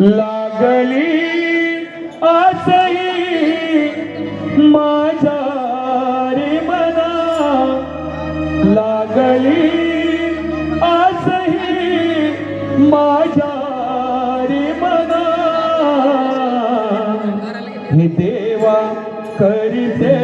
लागली असही माझा रे मना. लागली असही माझा रे मना. हे देवा करीते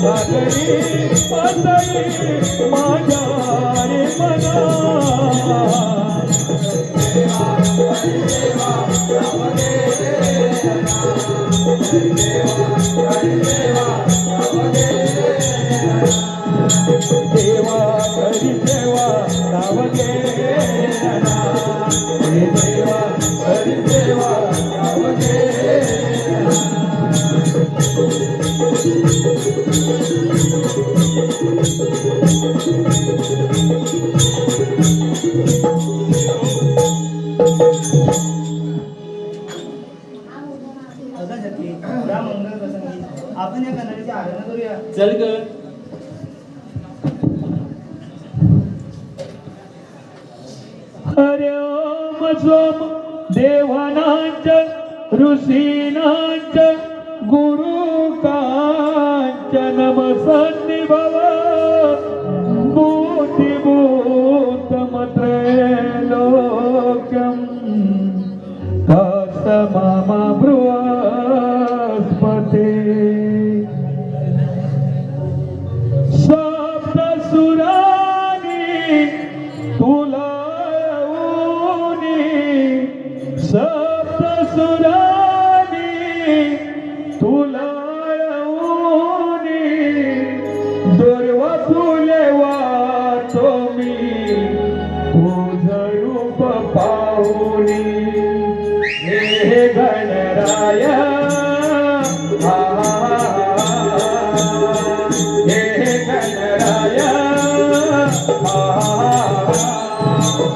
सागरी पातळी माझ्या रे मना त्याची आराधना करूया. चल ग. हरे ओम सोम देवानांच ऋषीनांच गुरुकांच नमसन्नि भव भूतिभूतमत्रैलोक्यं मामा ब्रुवा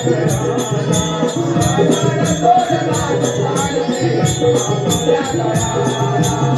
Thank you.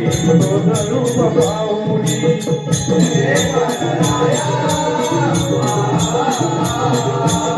Thank you.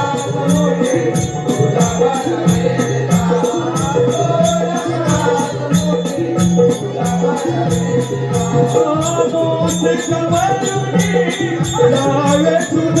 Krishna Varuni, Rama Krishna